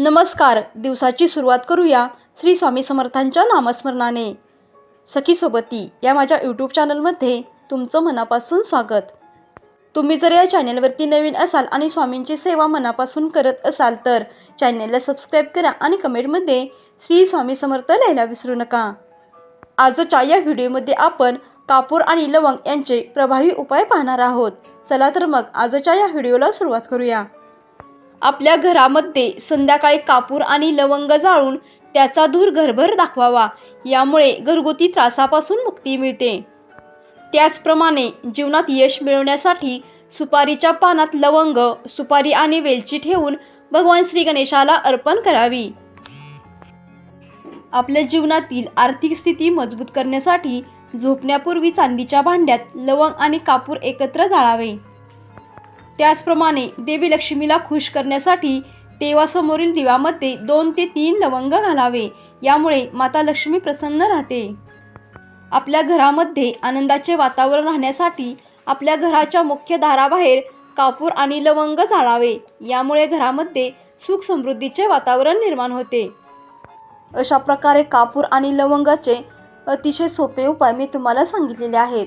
नमस्कार दिवसाची सुरुवात करूया श्री स्वामी समर्थांच्या नामस्मरणाने. सखी सोबती या माझ्या यूट्यूब चॅनलमध्ये तुमचं मनापासून स्वागत. तुम्ही जर या चॅनलवरती नवीन असाल आणि स्वामींची सेवा मनापासून करत असाल तर चॅनलला सबस्क्राईब करा आणि कमेंटमध्ये श्री स्वामी समर्थ लिहायला विसरू नका. आजच्या या व्हिडिओमध्ये आपण कापूर आणि लवंग यांचे प्रभावी उपाय पाहणार आहोत. चला तर मग आजच्या या व्हिडिओला सुरुवात करूया. आपल्या घरामध्ये संध्याकाळी कापूर आणि लवंग जाळून त्याचा धूर घरभर दाखवावा. यामुळे घरगुती त्रासापासून मुक्ती मिळते. त्याचप्रमाणे जीवनात यश मिळवण्यासाठी सुपारीच्या पानात लवंग सुपारी आणि वेलची ठेवून भगवान श्री गणेशाला अर्पण करावी. आपल्या जीवनातील आर्थिक स्थिती मजबूत करण्यासाठी झोपण्यापूर्वी चांदीच्या भांड्यात लवंग आणि कापूर एकत्र जाळावे. त्याचप्रमाणे देवी लक्ष्मीला खुश करण्यासाठी देवासमोरील दिव्यामध्ये दोन ते तीन लवंग घालावे. यामुळे माता लक्ष्मी प्रसन्न राहते. आपल्या घरामध्ये आनंदाचे वातावरण राहण्यासाठी आपल्या घराच्या मुख्य दाराबाहेर कापूर आणि लवंग जाळावे यामुळे घरामध्ये सुख समृद्धीचे वातावरण निर्माण होते. अशा प्रकारे कापूर आणि लवंगाचे अतिशय सोपे उपाय मी तुम्हाला सांगितलेले आहेत.